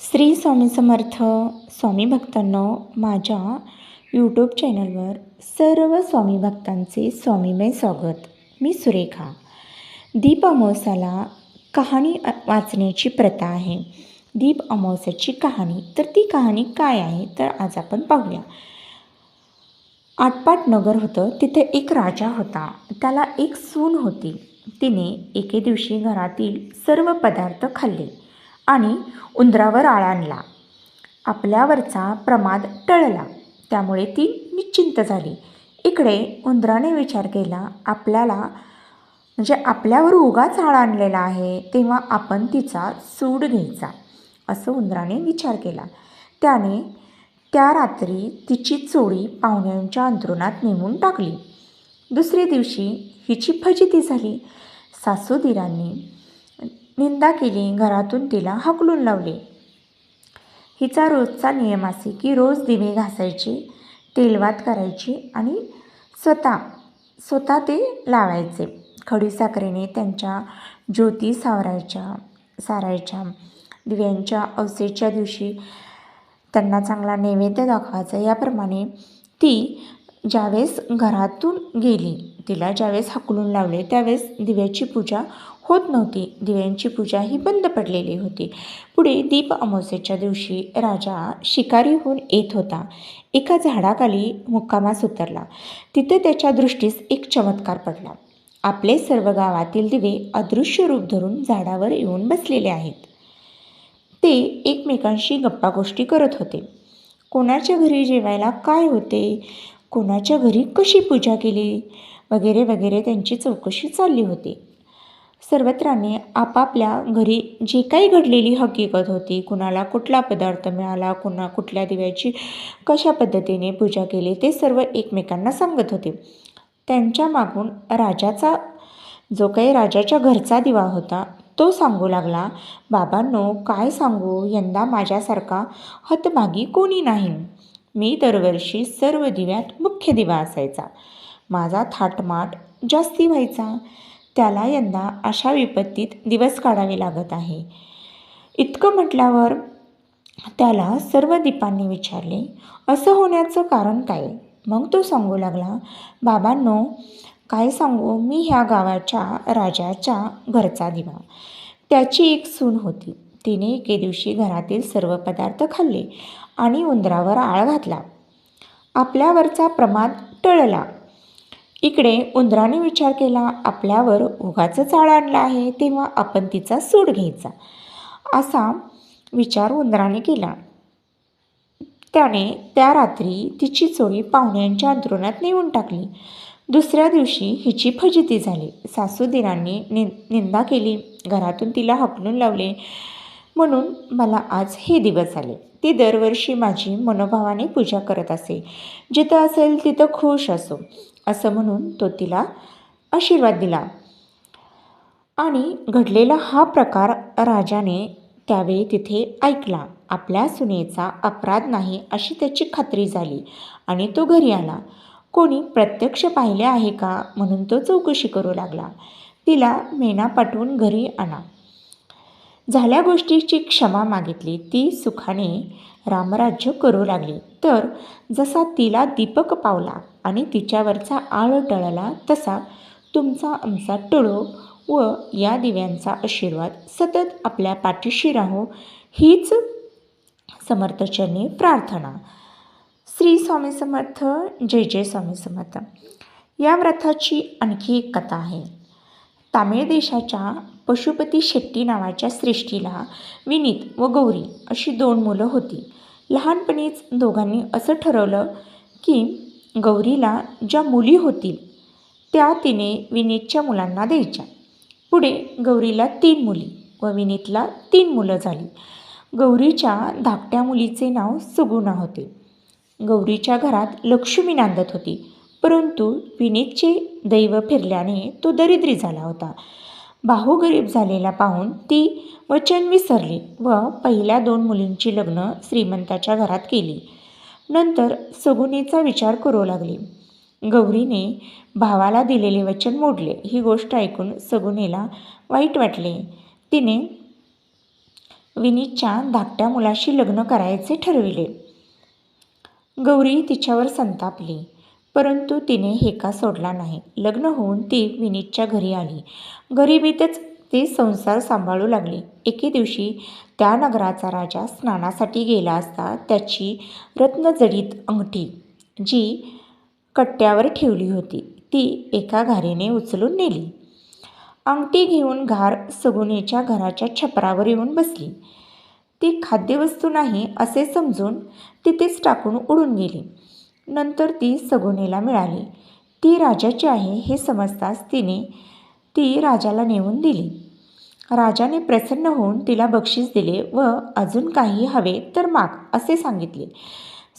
श्री स्वामी समर्थ स्वामी भक्तांनो माझ्या यूट्यूब चॅनलवर सर्व स्वामी भक्तांचे स्वामीमय स्वागत. मी सुरेखा. दीप अमावस्याला कहाणी वाचण्याची प्रथा आहे. दीप अमावस्याची कहाणी. तर ती कहाणी काय आहे? तर आज आपण पाहूया. आटपाट नगर होतं. तिथे एक राजा होता. त्याला एक सून होती. तिने एके दिवशी घरातील सर्व पदार्थ खाल्ले. आणि उंदरावर आळा आणला. आपल्यावरचा प्रमाद टळला. त्यामुळे ती निश्चिंत झाली. इकडे उंदराने विचार केला आपल्याला म्हणजे आपल्यावर उगाच आळा आणलेला आहे तेव्हा आपण तिचा सूड घ्यायचा. असं उंदराने विचार केला. त्याने त्या रात्री तिची चोळी पाहुण्यांच्या अंथरुणात नेमून टाकली. दुसऱ्या दिवशी हिची फजिती झाली. सासूदिरांनी निंदा केली घरातून तिला हकलून लावले. हिचा रोजचा नियम असे की रोज दिवे घासायचे तेलवात करायची आणि स्वतः स्वतः ते लावायचे. खडीसाखरेने त्यांच्या ज्योती सावरायच्या सारायच्या. दिव्यांच्या अवसेच्या दिवशी त्यांना चांगला नैवेद्य दाखवायचा. याप्रमाणे ती ज्यावेळेस घरातून गेली तिला ज्यावेळेस हकलून लावले त्यावेळेस दिव्याची पूजा होत नव्हती. दिव्यांची पूजा ही बंद पडलेली होती. पुढे दीप अमावस्येच्या दिवशी राजा शिकारीहून येत होता. एका झाडाखाली मुक्कामास उतरला. तिथे त्याच्या दृष्टीस एक चमत्कार पडला. आपले सर्व गावातील दिवे अदृश्य रूप धरून झाडावर येऊन बसलेले आहेत. ते एकमेकांशी गप्पा गोष्टी करत होते. कोणाच्या घरी जेवायला काय होते? कोणाच्या घरी कशी पूजा केली? वगैरे वगैरे त्यांची चौकशी चालली होती. सर्वत्राने आपापल्या घरी जी काही घडलेली हकीकत होती कुणाला कुठला पदार्थ मिळाला कुणा कुठल्या दिव्याची कशा पद्धतीने पूजा केली ते सर्व एकमेकांना सांगत होते. त्यांच्या मागून राजाचा जो काही राजाच्या घरचा दिवा होता तो सांगू लागला बाबांनो काय सांगू? यंदा माझ्यासारखा हतभागी कोणी नाही. मी दरवर्षी सर्व दिव्यात मुख्य दिवा असायचा. माझा थाटमाट जास्ती व्हायचा. त्याला यंदा अशा विपत्तीत दिवस काढावे लागत आहे. इतकं म्हटल्यावर त्याला सर्व दीपांनी विचारले असं होण्याचं कारण काय? मग तो सांगू लागला बाबांनो काय सांगू? मी ह्या गावाच्या राजाच्या घरचा दिवा. त्याची एक सून होती. तिने एके दिवशी घरातील सर्व पदार्थ खाल्ले आणि उंदरावर आळ घातला. आपल्यावरचा प्रमाद टळला. इकडे उंदराने विचार केला आपल्यावर उगाच चाळ आणला आहे तेव्हा आपण तिचा सूड घ्यायचा. असा विचार उंदराने केला. त्याने त्या रात्री तिची चोळी पाहुण्यांच्या अंतरुणात नेऊन टाकली. दुसऱ्या दिवशी हिची फजिती झाली. सासूदिरांनी नि निंदा केली. घरातून तिला हकलून लावले. म्हणून मला आज हे दिवस आले. ती दरवर्षी माझी मनोभावाने पूजा करत असे. जिथं असेल तिथं खुश असो असं म्हणून तो तिला आशीर्वाद दिला. आणि घडलेला हा प्रकार राजाने त्यावेळी तिथे ऐकला. आपल्या सुनेचा अपराध नाही अशी त्याची खात्री झाली आणि तो घरी आला. कोणी प्रत्यक्ष पाहिले आहे का? म्हणून तो चौकशी करू लागला. तिला मेना पाठवून घरी आणा. झाल्या गोष्टीची क्षमा मागितली ती सुखाने रामराज्य करू लागली. तर जसा तिला दीपक पावला आणि तिच्यावरचा आळ टळला तसा तुमचा आमचा टळो व या दिव्यांचा आशीर्वाद सतत आपल्या पाठीशी राहो हीच समर्थचरणी प्रार्थना. श्री स्वामी समर्थ जय जय स्वामी समर्थ. या व्रताची आणखी एक कथा आहे. तामिळ देशाच्या पशुपती शेट्टी नावाच्या श्रेष्ठीला विनीत व गौरी अशी दोन मुलं होती. लहानपणीच दोघांनी असं ठरवलं की गौरीला ज्या मुली होतील त्या तिने विनीतच्या मुलांना द्यायच्या. पुढे गौरीला तीन मुली व विनीतला तीन मुलं झाली. गौरीच्या धाकट्या मुलीचे नाव सुगुणा होते. गौरीच्या घरात लक्ष्मी नांदत होती. परंतु विनीतचे दैव फिरल्याने तो दरिद्री झाला होता. भाऊ गरीब झालेला पाहून ती वचन विसरली व पहिल्या दोन मुलींची लग्न श्रीमंताच्या घरात केली. नंतर सगुनीचा विचार करू लागली. गौरीने भावाला दिलेले वचन मोडले. ही गोष्ट ऐकून सगुनीला वाईट वाटले. तिने विनीतच्या धाकट्या मुलाशी लग्न करायचे ठरविले. गौरी तिच्यावर संतापली. परंतु तिने हेका सोडला नाही? लग्न होऊन ती विनीतच्या घरी आली. गरिबीतच ती संसार सांभाळू लागली. एके दिवशी त्या नगराचा राजा स्नानासाठी गेला असता त्याची रत्नजडीत अंगठी जी कट्ट्यावर ठेवली होती ती एका घारीने उचलून नेली. अंगठी घेऊन घार सगुनेच्या घराच्या छपरावर येऊन बसली. ती खाद्यवस्तू नाही असे समजून तिथेच टाकून उडून गेली. नंतर ती सगुनेला मिळाली. ती राजाची आहे हे समजताच तिने ती राजाला नेऊन दिली. राजाने प्रसन्न होऊन तिला बक्षीस दिले व अजून काही हवे तर माग असे सांगितले.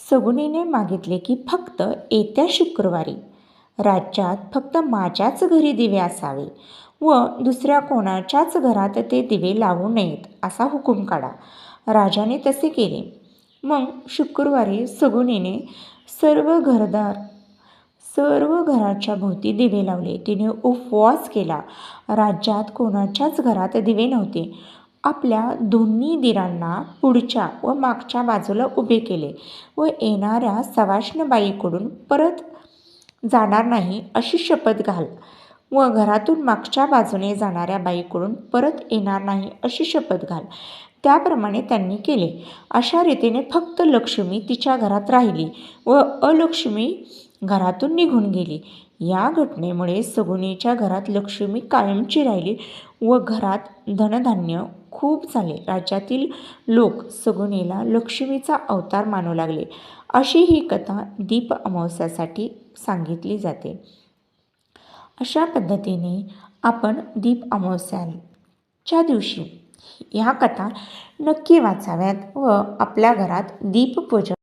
सगुनीने मागितले की फक्त येत्या शुक्रवारी राज्यात फक्त माझ्याच घरी दिवे असावे व दुसऱ्या कोणाच्याच घरात ते दिवे लावू नयेत असा हुकूम काढा. राजाने तसे केले. मग शुक्रवारी सगुणीने सर्व घरदार सर्व घराच्या भोवती दिवे लावले. तिने उपवास केला. राज्यात कोणाच्याच घरात दिवे नव्हते. आपल्या दोन्ही दिरांना पुढच्या व मागच्या बाजूला उभे केले व येणाऱ्या सवाष्णबाईकडून परत जाणार नाही अशी शपथ घाल व घरातून मागच्या बाजूने जाणाऱ्या बाईकडून परत येणार नाही अशी शपथ घाल. त्याप्रमाणे त्यांनी केले. अशा रीतीने फक्त लक्ष्मी तिच्या घरात राहिली व अलक्ष्मी घरातून निघून गेली. या घटनेमुळे सगुणीच्या घरात लक्ष्मी कायमची राहिली व घरात धनधान्य खूप झाले. राज्यातील लोक सगुणीला लक्ष्मीचा अवतार मानू लागले. अशी ही कथा दीप अमावस्यासाठी सांगितली जाते. अशा पद्धतीने आपण दीप अमावस्याच्या दिवशी ह्या कथा नक्की वाचाव्यात व आपल्या घरात दीपपूजन